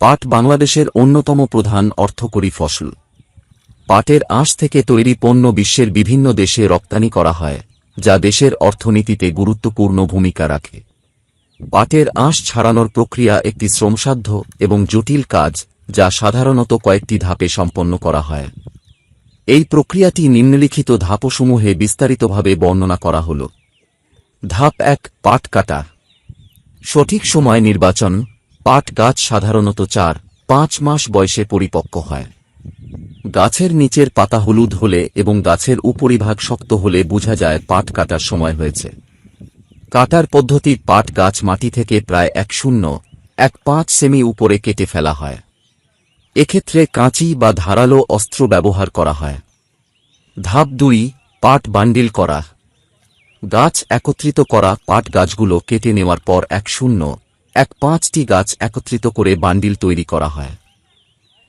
পাট বাংলাদেশের অন্যতম প্রধান অর্থকরী ফসল। পাটের আঁশ থেকে তৈরি পণ্য বিশ্বের বিভিন্ন দেশে রপ্তানি করা হয়, যা দেশের অর্থনীতিতে গুরুত্বপূর্ণ ভূমিকা রাখে। পাটের আঁশ ছাড়ানোর প্রক্রিয়া একটি শ্রমসাধ্য এবং জটিল কাজ, যা সাধারণত কয়েকটি ধাপে সম্পন্ন করা হয়। এই প্রক্রিয়াটি নিম্নলিখিত ধাপসমূহে বিস্তারিতভাবে বর্ণনা করা হল। ধাপ এক, পাট কাটা। সঠিক সময় নির্বাচন পাট গাছ সাধারণত চার, পাঁচ মাস বয়সে পরিপক্ক হয়। গাছের নিচের পাতা হলুদ হলে এবং গাছের উপরিভাগ শক্ত হলে বোঝা যায় পাট কাটার সময় হয়েছে। কাটার পদ্ধতি পাট গাছ মাটি থেকে প্রায় এক শূন্য, এক পাঁচ সেমি উপরে কেটে ফেলা হয়। এক্ষেত্রে কাঁচি বা ধারালো অস্ত্র ব্যবহার করা হয়। ধাপ দুই, পাট বান্ডিল করা। গাছ একত্রিত করা পাট গাছগুলো কেটে নেওয়ার পর এক শূন্য এক পাঁচটি গাছ একত্রিত করে বান্ডিল তৈরি করা হয়।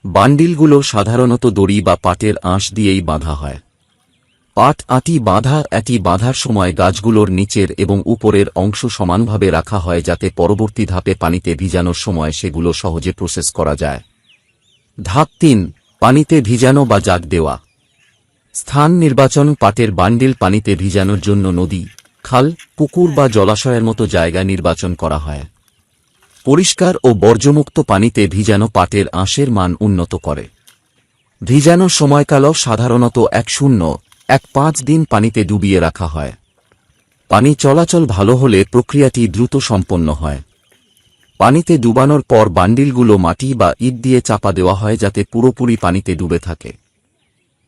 বান্ডিলগুলো সাধারণত দড়ি বা পাটের আঁশ দিয়েই বাঁধা হয়। পাট আটি বাঁধা, এটি বাঁধার সময় গাছগুলোর নিচের এবং উপরের অংশ সমানভাবে রাখা হয় যাতে পরবর্তী ধাপে পানিতে ভিজানোর সময় সেগুলো সহজে প্রসেস করা যায়। ধাপ তিন, পানিতে ভিজানো বা জাগ দেওয়া। স্থান নির্বাচন, পাটের বান্ডিল পানিতে ভিজানোর জন্য নদী, খাল, পুকুর বা জলাশয়ের মতো জায়গা নির্বাচন করা হয়। পরিষ্কার ও বর্জ্যমুক্ত পানিতে ভিজানো পাটের আঁশের মান উন্নত করে। ভিজানো সময়কালও সাধারণত এক শূন্য, এক পাঁচ দিন পানিতে ডুবিয়ে রাখা হয়। পানি চলাচল ভালো হলে প্রক্রিয়াটি দ্রুত সম্পন্ন হয়। পানিতে ডুবানোর পর বান্ডিলগুলো মাটি বা ইট দিয়ে চাপা দেওয়া হয় যাতে পুরোপুরি পানিতে ডুবে থাকে।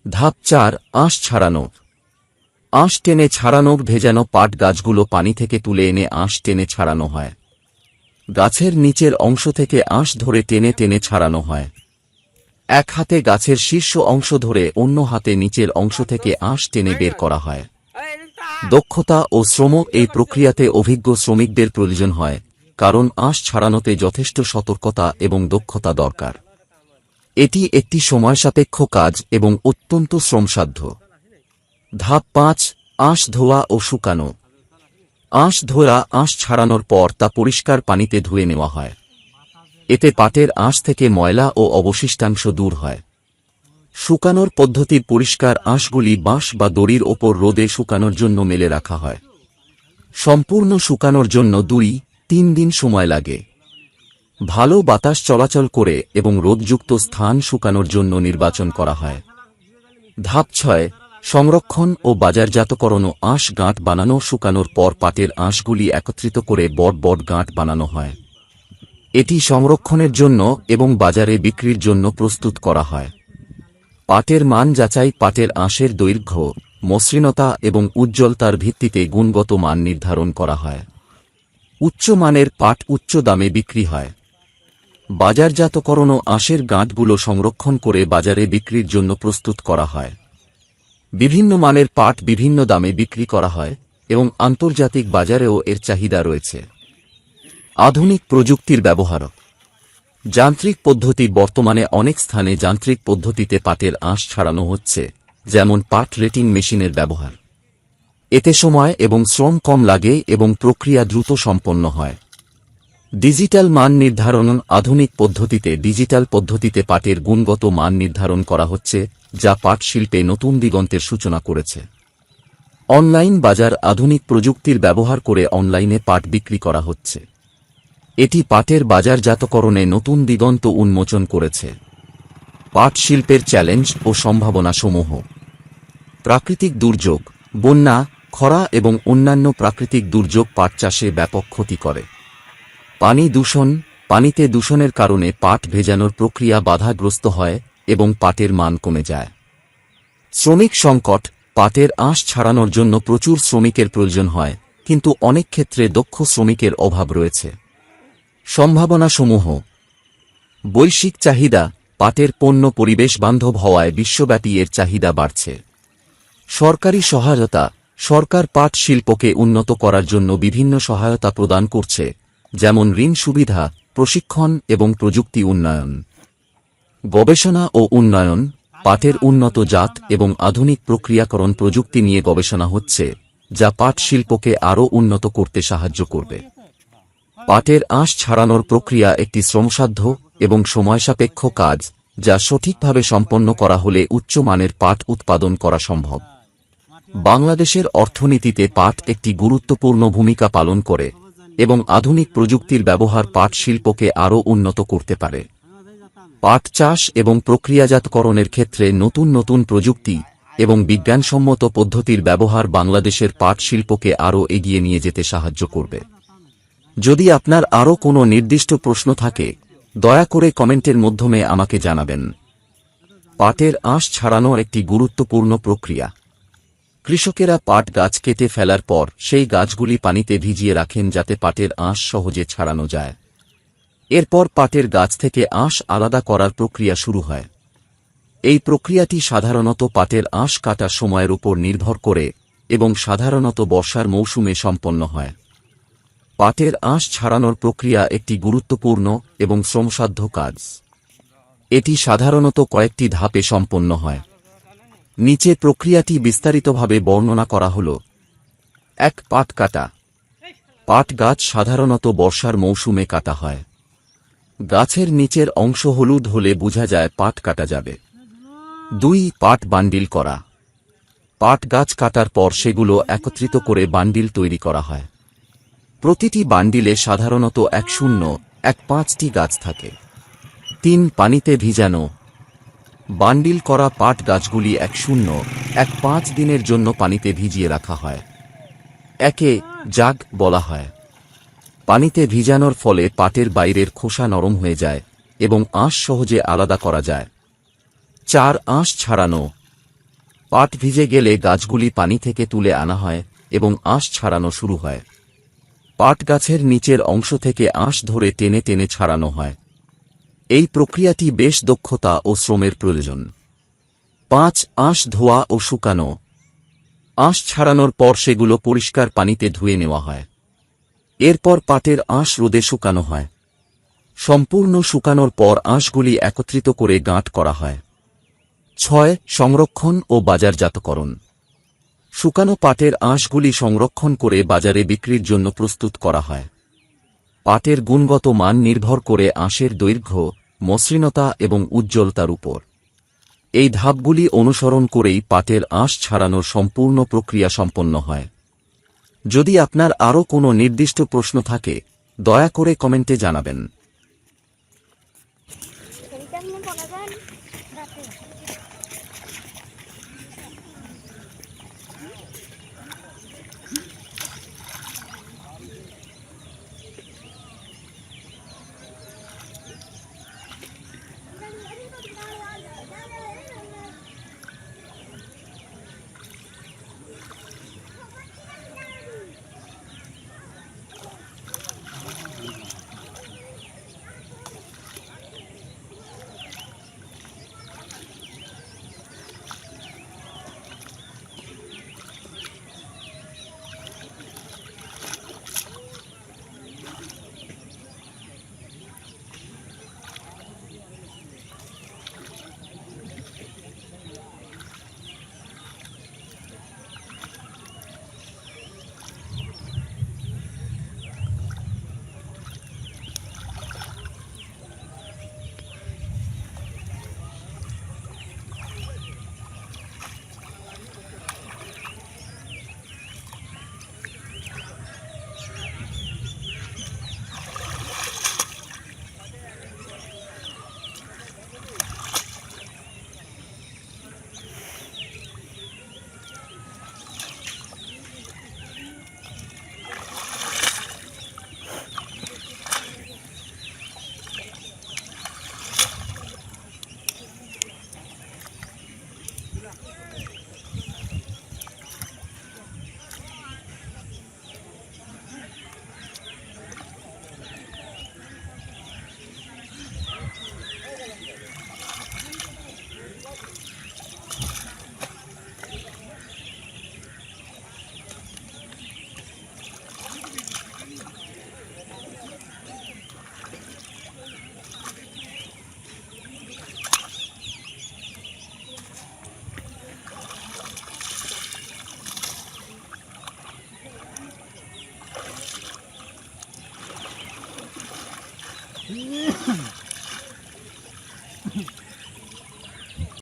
ধাপ চার, আঁশ ছাড়ানো। আঁশ টেনে ছাড়ানোর ভেজানো পাট গাছগুলো পানি থেকে তুলে এনে আঁশ টেনে ছাড়ানো হয়। গাছের নিচের অংশ থেকে আঁশ ধরে টেনে টেনে ছাড়ানো হয়। এক হাতে গাছের শীর্ষ অংশ ধরে অন্য হাতে নিচের অংশ থেকে আঁশ টেনে বের করা হয়। দক্ষতা ও শ্রম এই প্রক্রিয়াতে অভিজ্ঞ শ্রমিকদের প্রয়োজন হয়, কারণ আঁশ ছাড়ানোতে যথেষ্ট সতর্কতা এবং দক্ষতা দরকার। এটি একটি সময়সাপেক্ষ কাজ এবং অত্যন্ত শ্রমসাধ্য। ধাপ পাঁচ, আঁশ ধোয়া ও শুকানো। আঁশ ধোয়া আঁশ ছাড়ানোর পর তা পরিষ্কার পানিতে ধুয়ে নেওয়া হয়। এতে পাটের আঁশ থেকে ময়লা ও অবশিষ্টাংশ দূর হয়। শুকানোর পদ্ধতি পরিষ্কার আঁশগুলি বাঁশ বা দড়ির ওপর রোদে শুকানোর জন্য মেলে রাখা হয়। সম্পূর্ণ শুকানোর জন্য দুই, তিন দিন সময় লাগে। ভালো বাতাস চলাচল করে এবং রোদযুক্ত স্থান শুকানোর জন্য নির্বাচন করা হয়। ধাপ ছয় সংরক্ষণ ও বাজারজাতকরণ আঁশ গাঁট বানানো, শুকানোর পর পাটের আঁশগুলি একত্রিত করে বট বট গাঁট বানানো হয়। এটি সংরক্ষণের জন্য এবং বাজারে বিক্রির জন্য প্রস্তুত করা হয়। পাটের মান যাচাই, পাটের আঁশের দৈর্ঘ্য, মসৃণতা এবং উজ্জ্বলতার ভিত্তিতে গুণগত মান নির্ধারণ করা হয়। উচ্চমানের পাট উচ্চ দামে বিক্রি হয়। বাজারজাতকরণ ও আঁশের গাঁটগুলো সংরক্ষণ করে বাজারে বিক্রির জন্য প্রস্তুত করা হয়। বিভিন্ন মানের পাট বিভিন্ন দামে বিক্রি করা হয় এবং আন্তর্জাতিক বাজারেও এর চাহিদা রয়েছে। আধুনিক প্রযুক্তির ব্যবহার যান্ত্রিক পদ্ধতি বর্তমানে অনেক স্থানে যান্ত্রিক পদ্ধতিতে পাটের আঁশ ছাড়ানো হচ্ছে, যেমন পাট রেটিং মেশিনের ব্যবহার। এতে সময় এবং শ্রম কম লাগে এবং প্রক্রিয়া দ্রুত সম্পন্ন হয়। ডিজিটাল মান নির্ধারণ আধুনিক পদ্ধতিতে ডিজিটাল পদ্ধতিতে পাটের গুণগত মান নির্ধারণ করা হচ্ছে, যা পাট শিল্পে নতুন দিগন্তের সূচনা করেছে। অনলাইন বাজার আধুনিক প্রযুক্তির ব্যবহার করে অনলাইনে পাট বিক্রি করা হচ্ছে। এটি পাটের বাজারজাতকরণে নতুন দিগন্ত উন্মোচন করেছে। পাট শিল্পের চ্যালেঞ্জ ও সম্ভাবনাসমূহ। প্রাকৃতিক দুর্যোগ, বন্যা, খরা এবং অন্যান্য প্রাকৃতিক দুর্যোগ পাট চাষে ব্যাপক ক্ষতি করে। পানি দূষণ, পানিতে দূষণের কারণে পাট ভেজানোর প্রক্রিয়া বাধাগ্রস্ত হয় এবং পাটের মান কমে যায়। শ্রমিক সংকট, পাটের আঁশ ছাড়ানোর জন্য প্রচুর শ্রমিকের প্রয়োজন হয়, কিন্তু অনেক ক্ষেত্রে দক্ষ শ্রমিকের অভাব রয়েছে। সম্ভাবনাসমূহ। বৈশ্বিক চাহিদা, পাটের পণ্য পরিবেশ বান্ধব হওয়ায় বিশ্বব্যাপী এর চাহিদা বাড়ছে। সরকারি সহায়তা, সরকার পাট শিল্পকে উন্নত করার জন্য বিভিন্ন সহায়তা প্রদান করছে যেমন ঋণ সুবিধা, প্রশিক্ষণ এবং প্রযুক্তি উন্নয়ন। গবেষণা ও উন্নয়ন পাটের উন্নত জাত এবং আধুনিক প্রক্রিয়াকরণ প্রযুক্তি নিয়ে গবেষণা হচ্ছে, যা পাট শিল্পকে আরও উন্নত করতে সাহায্য করবে। পাটের আঁশ ছাড়ানোর প্রক্রিয়া একটি শ্রমসাধ্য এবং সময়সাপেক্ষ কাজ, যা সঠিকভাবে সম্পন্ন করা হলে উচ্চমানের পাট উৎপাদন করা সম্ভব। বাংলাদেশের অর্থনীতিতে পাট একটি গুরুত্বপূর্ণ ভূমিকা পালন করে এবং আধুনিক প্রযুক্তির ব্যবহার পাট শিল্পকে আরও উন্নত করতে পারে। পাট চাষ এবং প্রক্রিয়াজাতকরণের ক্ষেত্রে নতুন নতুন প্রযুক্তি এবং বিজ্ঞানসম্মত পদ্ধতির ব্যবহার বাংলাদেশের পাট শিল্পকে আরও এগিয়ে নিয়ে যেতে সাহায্য করবে। যদি আপনার আরও কোনো নির্দিষ্ট প্রশ্ন থাকে, দয়া করে কমেন্টের মাধ্যমে আমাকে জানাবেন। পাটের আঁশ ছাড়ানো একটি গুরুত্বপূর্ণ প্রক্রিয়া। কৃষকেরা পাট গাছ কেটে ফেলার পর সেই গাছগুলি পানিতে ভিজিয়ে রাখেন যাতে পাটের আঁশ সহজে ছাড়ানো যায়। এরপর পাটের গাছ থেকে আঁশ আলাদা করার প্রক্রিয়া শুরু হয়। এই প্রক্রিয়াটি সাধারণত পাটের আঁশ কাটার সময়ের উপর নির্ভর করে এবং সাধারণত বর্ষার মৌসুমে সম্পন্ন হয়। পাটের আঁশ ছাড়ানোর প্রক্রিয়া একটি গুরুত্বপূর্ণ এবং শ্রমসাধ্য কাজ। এটি সাধারণত কয়েকটি ধাপে সম্পন্ন হয়। নিচে প্রক্রিয়াটি বিস্তারিতভাবে বর্ণনা করা হল। এক পাট কাটা। পাট গাছ সাধারণত বর্ষার মৌসুমে কাটা হয়। গাছের নিচের অংশ হলুদ হলে বোঝা যায় পাট কাটা যাবে। দুই, পাট বান্ডিল করা। পাট গাছ কাটার পর সেগুলো একত্রিত করে বান্ডিল তৈরি করা হয়। প্রতিটি বান্ডিলে সাধারণত এক শূন্য, এক পাঁচটি গাছ থাকে। তিন, পানিতে ভিজানো। বান্ডিল করা পাট গাছগুলি এক শূন্য, এক পাঁচ দিনের জন্য পানিতে ভিজিয়ে রাখা হয়। একে জাগ বলা হয়। পানিতে ভিজানোর ফলে পাটের বাইরের খোসা নরম হয়ে যায় এবং আঁশ সহজে আলাদা করা যায়। চার আঁশ ছাড়ানো। পাট ভিজে গেলে গাছগুলি পানি থেকে তুলে আনা হয় এবং আঁশ ছাড়ানো শুরু হয়। পাট গাছের নিচের অংশ থেকে আঁশ ধরে টেনে টেনে ছাড়ানো হয়। এই প্রক্রিয়াটি বেশ দক্ষতা ও শ্রমের প্রয়োজন। পাঁচ, আঁশ ধোয়া ও শুকানো। আঁশ ছাড়ানোর পর সেগুলো পরিষ্কার পানিতে ধুয়ে নেওয়া হয়। এরপর পাটের আঁশ রোদে শুকানো হয়। সম্পূর্ণ শুকানোর পর আঁশগুলি একত্রিত করে গাঁট করা হয়। ছয়, সংরক্ষণ ও বাজারজাতকরণ। শুকানো পাটের আঁশগুলি সংরক্ষণ করে বাজারে বিক্রির জন্য প্রস্তুত করা হয়। পাটের গুণগত মান নির্ভর করে আঁশের দৈর্ঘ্য, মসৃণতা এবং উজ্জ্বলতার উপর। এই ধাপগুলি অনুসরণ করেই পাটের আঁশ ছাড়ানোর সম্পূর্ণ প্রক্রিয়া সম্পন্ন হয়। যদি আপনার আরও কোনো নির্দিষ্ট প্রশ্ন থাকে, দয়া করে কমেন্টে জানাবেন।